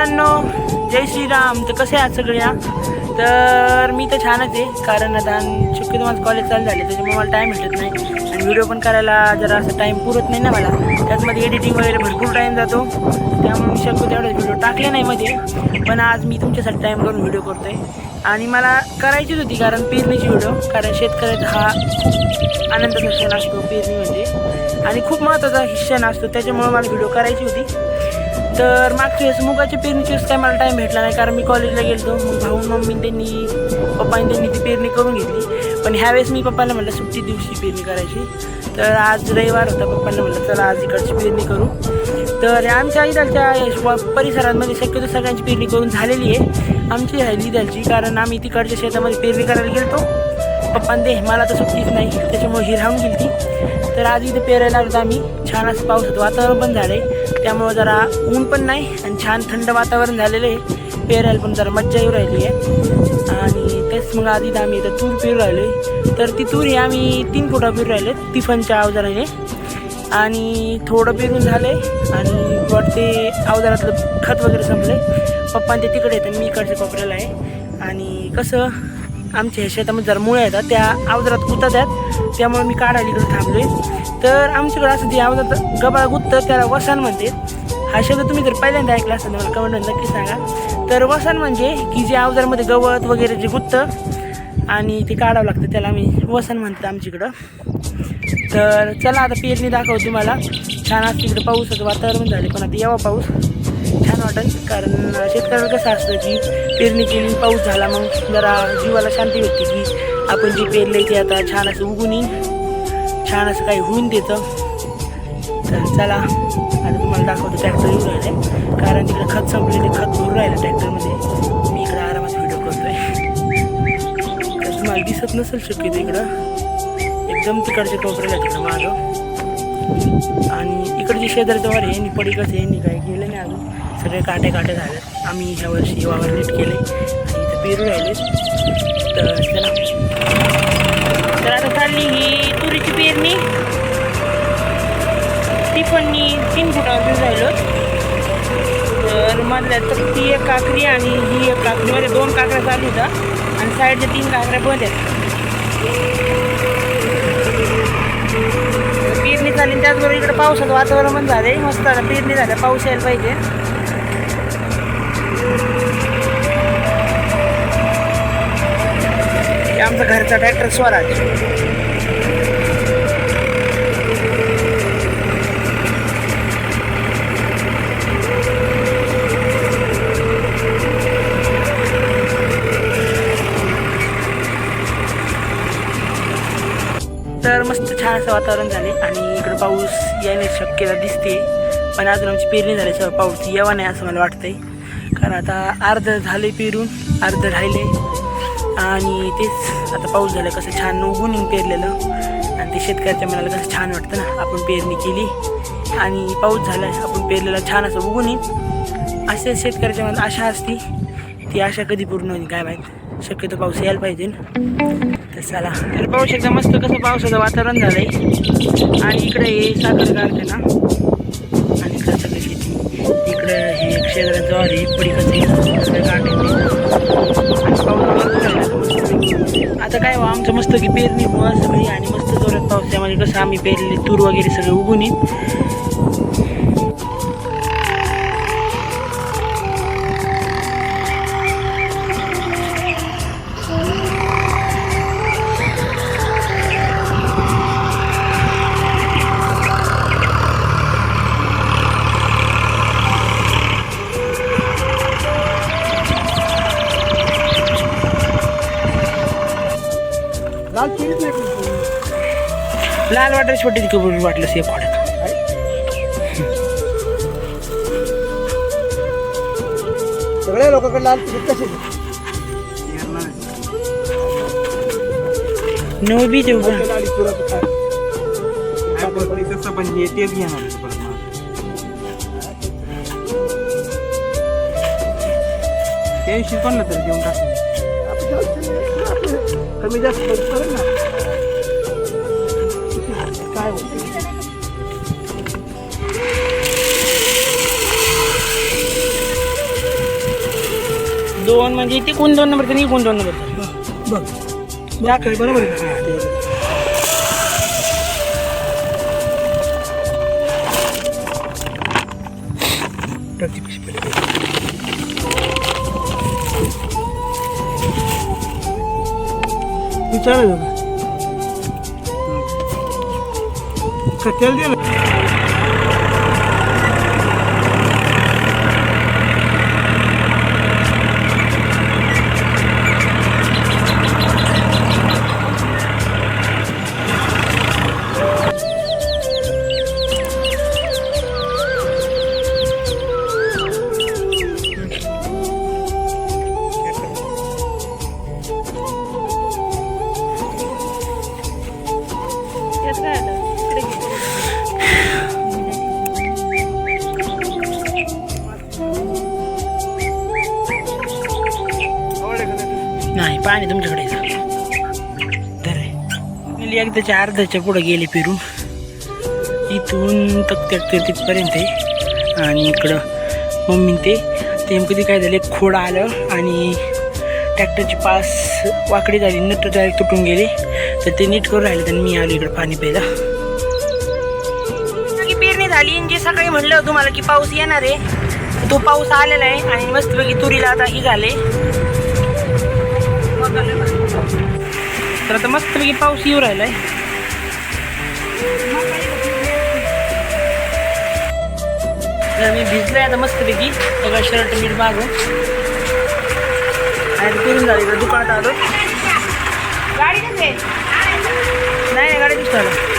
मित्रांनो जय श्रीराम. तर कसे आहात सगळ्या तर मी तर छानच आहे कारण आता शक्यतो माझं कॉलेज चालू झाले त्याच्यामुळे मला टाईम भेटत नाही. आणि व्हिडिओ पण करायला जरा असं टाईम पुरत नाही ना मला. त्याचमध्ये एडिटिंग वगैरे भरपूर टाईम जातो. त्यामुळे मी शक्यतो तेवढेच व्हिडिओ टाकले नाही मध्ये. पण आज मी तुमच्यासाठी टाईम करून व्हिडिओ करतो आहे आणि मला करायचीच होती कारण पेरणीची व्हिडिओ कारण शेतकऱ्याचा हा आनंदाचा क्षण असतो पेरणी म्हणजे. आणि खूप महत्त्वाचा क्षण असतो त्याच्यामुळे मला व्हिडिओ करायची होती. तर मागच्या वेळेस मुगाच्या पेरणीच्या वेळेस काय मला टाईम भेटला नाही कारण मी कॉलेजला गेलो मग भाऊ मम्मी त्यांनी पप्पांनी त्यांनी ती पेरणी करून घेतली. पण ह्यावेळेस मी पप्पाला म्हटलं सुट्टी दिवशी पेरणी करायची. तर आज रविवार होता पप्पांना म्हटलं चला आज इकडची पेरणी करू. तर आमच्या इथलच्या परिसरांमध्ये शक्यतो सगळ्यांची पेरणी करून झालेली आहे. आमची आहे इथलची कारण आम्ही तिकडच्या शेतामध्ये पेरणी करायला गेलो पप्पान दे मला तर सुट्टीच नाही त्याच्यामुळे ही राहून गेली ती तर आज इथे पेरायला लागलो आम्ही. छान असं पाऊस होतो वातावरण पण झालं आहे त्यामुळं जरा ऊन पण नाही आणि छान थंड वातावरण झालेलं आहे. पेरायला पण जरा मज्जा येऊ राहिली आहे. आणि तेच मग आधी आम्ही इथं तूर पेरू राहिलो आहे तर ती तूर ही आम्ही तीन फुटा पेरू राहिले तिफनच्या अवजाराने. आणि थोडं पेरून झालं आहे आणि वाटते अवजारातलं खत वगैरे संपलं आहे पप्पांचे तिकडे तर मी इकडच्या कोपऱ्याला आहे. आणि कसं आमच्या शेतामध्ये जर मुळे येतात त्या अवजारात गुतात आहेत त्यामुळे मी काढायला इकडे थांबलोय. तर आमच्याकडे असं ते अवजारात गबाळ गुत्तं त्याला वसान म्हणते. हा शब्द तुम्ही जर पहिल्यांदा ऐकला असेल मला कमेंट नक्की सांगा. तर वसन म्हणजे की जे अवजारमध्ये गवत वगैरे जे गुत्तं आणि ते काढावं लागतं त्याला आम्ही वसन म्हणतो आमच्याकडं. तर चला आता पेरणी दाखवतो तुम्हाला. छान असतं इकडे पाऊसाचं वातावरण झाले पण आता यावा पाऊस. छान वाटेल. कारण शेतकऱ्याला कसं असतं की पेरणी केली पाऊस झाला मग जरा जीवाला शांती भेटते की आपण जे पेरलं ते आता छान असं उगून येईन छान असं काही होऊन देतं. तर चला आता तुम्हाला दाखवतो ट्रॅक्टर येऊन राहिले कारण तिकडे खत संपले ते खत भरून राहिलं ट्रॅक्टरमध्ये मी इकडे आरामात व्हिडिओ करतोय. तर तुम्हाला दिसत नसेल शक्यतो इकडं. एकदम तिकडच्या टोपरेला तिकडं माझं आणि इकडचे शेजारचं वर हे पडीकडचं हे काय गेलं नाही अजून. सगळे काटे काटे झाले. आम्ही ह्या वर्षी वावर नीट केले आणि इथं पेरू राहिले. तर चला. तर आता चालली ही तुरीची पेरणी. ती पण मी तीन फुटावर राहिलो. तर मधल्या तर ती एक काकरी आणि ही एक काकरीमध्ये दोन काकऱ्या चालू होत्या आणि साईडच्या तीन काकऱ्या बंद आहेत. पेरणी झाली त्याचबरोबर इकडे पावसाचं वातावरण पण झालंय. मस्त आता पेरणी झाल्या. पाऊस यायला पाहिजे. आमचा घरचा ट्रॅक्टर स्वराज. तर मस्त छान असं वातावरण झाले आणि इकडं पाऊस येण्याची शक्यता दिसते पण अजून आमची पेरणी झाल्याशिवाय पाऊस यावा नाही असं मला वाटतंय. कारण आता अर्ध झाले पेरून अर्ध राहिले. आणि तेच आता पाऊस झाला कसं छान उगून येऊन पेरलेलं. आणि ते शेतकऱ्याच्या मनाला कसं छान वाटतं ना आपण पेरणी केली. आणि पाऊस झाला आपण पेरलेला छान असं उगून येईल. असे शेतकऱ्याच्या मनात आशा असती. ती आशा कधी पूर्ण होईल काय माहीत. शक्यतो पाऊस यायला पाहिजे तर चला. तर पाऊस शकता मस्त कसं पावसाचं वातावरण झालंय. आणि इकडे साखर कारखाना. हे ज्वारी पडी कसं सगळे आता काय व्हा आमचं मस्त की पेरणी बुवा सगळी आणि मस्त जोरात पाऊस त्यामध्ये म्हणजे कसं आम्ही पेरले तूर वगैरे सगळं उगून येईल. लाल केळीच नाही. लाल वाटर छोटी तिकडे वाटलं सेफ वाटत सगळ्या लोकांकडे लाल तिकीट कसे नऊ बी देऊ? तसं पण हे तेच घेणार परत मग. त्या दिवशी कोणला तरी देऊन टाक कमी जास्त करत ना काय होतं? दोन म्हणजे ती कोण दोन नंबर नाही कोण दोन नंबर? बघ बघ. बरोबर आहे. विचारायचं ना का तेल नाही पाणी तुमच्याकडे तर गेली एकदाच्या अर्ध्याच्या पुढं गेले फिरून. इथून तक तिथपर्यंत आहे. आणि इकडं मम्मी ते ते कधी काय झाले खोड आलं आणि ट्रॅक्टरची पास वाकडी झाली नट डायरेक्ट तुटून गेले. तर ते नीट करून राहिले तर मी आलो इकडं पाणी प्यायला. की पेरणी झाली आणि जे सकाळी म्हटलं होतं तुम्हाला की पाऊस येणार आहे तो पाऊस आलेला आहे आणि मस्तपैकी तुरीला आता ही झाले तर आता मस्तपैकी पाऊस येऊ राहिलाय. तर मी भिजलोय आता मस्तपैकी. सगळं शर्ट मीठ मागून. आणि करून झाले दुकानात आलो. गाडी नाही गाडी दिसतो आलं